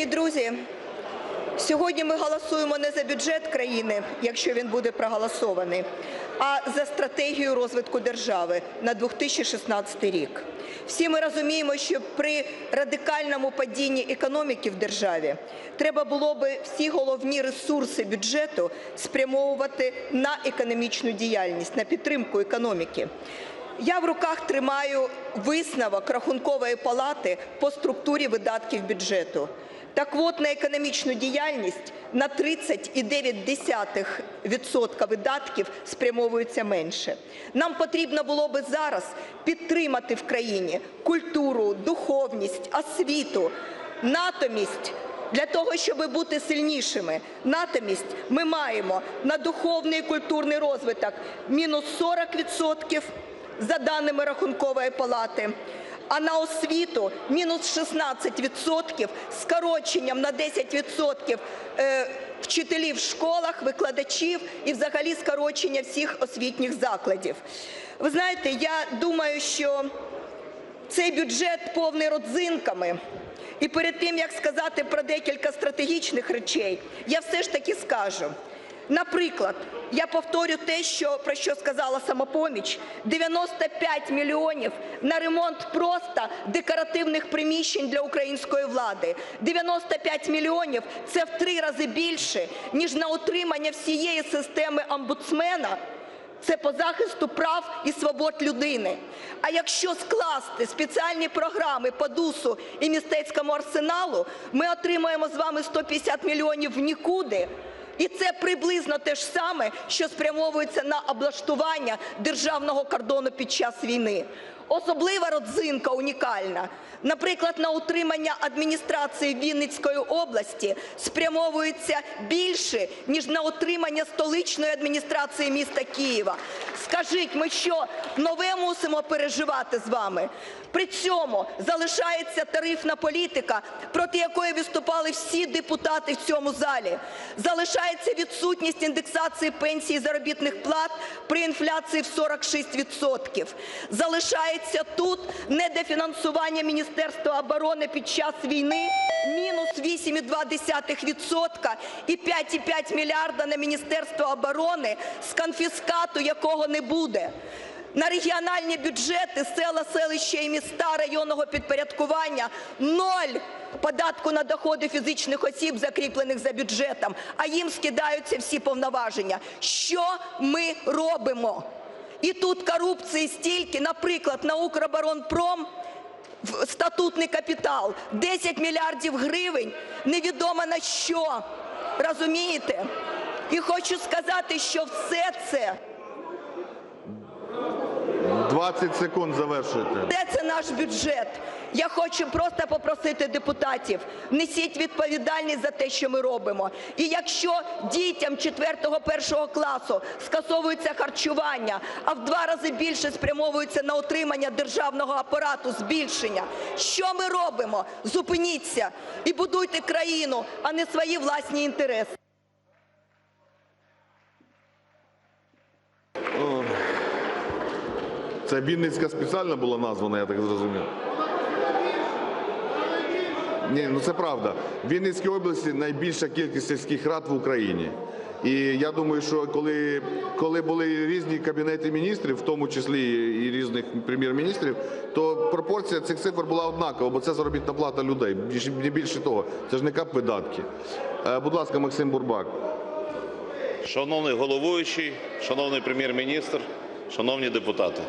Дорогі друзі, сьогодні ми голосуємо не за бюджет країни, якщо він буде проголосований, а за стратегію розвитку держави на 2016 рік. Всі ми розуміємо, що при радикальному падінні економіки в державі треба було би всі головні ресурси бюджету спрямовувати на економічну діяльність, на підтримку економіки. Я в руках тримаю висновок Рахункової палати по структурі видатків бюджету. Так от, на економічну діяльність на 30,9% видатків спрямовується менше. Нам потрібно було би зараз підтримати в країні культуру, духовність, освіту. Натомість для того, щоб бути сильнішими, натомість ми маємо на духовний і культурний розвиток мінус 40%, за даними Рахункової палати, а на освіту мінус 16% скороченням на 10% е, вчителів в школах, викладачів і взагалі скорочення всіх освітніх закладів. Ви знаєте, я думаю, що цей бюджет повний родзинками. І перед тим, як сказати про декілька стратегічних речей, я все ж таки скажу. Наприклад, я повторю те, що, про що сказала самопоміч, 95 мільйонів на ремонт просто декоративних приміщень для української влади. 95 мільйонів – це в три рази більше, ніж на утримання всієї системи омбудсмена, це по захисту прав і свобод людини. А якщо скласти спеціальні програми по ДУСу і містецькому арсеналу, ми отримаємо з вами 150 мільйонів в нікуди. І це приблизно те ж саме, що спрямовується на облаштування державного кордону під час війни. Особлива родзинка унікальна. Наприклад, на утримання адміністрації Вінницької області спрямовується більше, ніж на утримання столичної адміністрації міста Києва. Скажіть, ми що, нове мусимо переживати з вами? При цьому залишається тарифна політика, проти якої виступали всі депутати в цьому залі. Залишається відсутність індексації пенсій і заробітних плат при інфляції в 46%. Залишається тут недофінансування Міністерства оборони під час війни мінус 8,2% і 5,5 мільярда на Міністерство оборони, з конфіскату якого не буде. На регіональні бюджети села, селища і міста районного підпорядкування ноль податку на доходи фізичних осіб, закріплених за бюджетом, а їм скидаються всі повноваження. Що ми робимо? І тут корупції стільки, наприклад, на Укроборонпром статутний капітал 10 мільярдів гривень, невідомо на що. Розумієте? І хочу сказати, що все це 20 секунд завершуйте. Де це наш бюджет? Я хочу просто попросити депутатів, несіть відповідальність за те, що ми робимо. І якщо дітям 4-1 класу скасовується харчування, а в два рази більше спрямовується на утримання державного апарату, збільшення, що ми робимо? Зупиніться і будуйте країну, а не свої власні інтереси. Це Вінницька спеціально була названа, я так зрозумів. Ні, ну це правда. В Вінницькій області найбільша кількість сільських рад в Україні. І я думаю, що коли, коли були різні кабінети міністрів, в тому числі і різних прем'єр-міністрів, то пропорція цих цифр була однакова, бо це заробітна плата людей. Не більше того, це ж не кап видатки. Е, Будь ласка, Максим Бурбак. Шановний головуючий, шановний прем'єр-міністр, шановні депутати.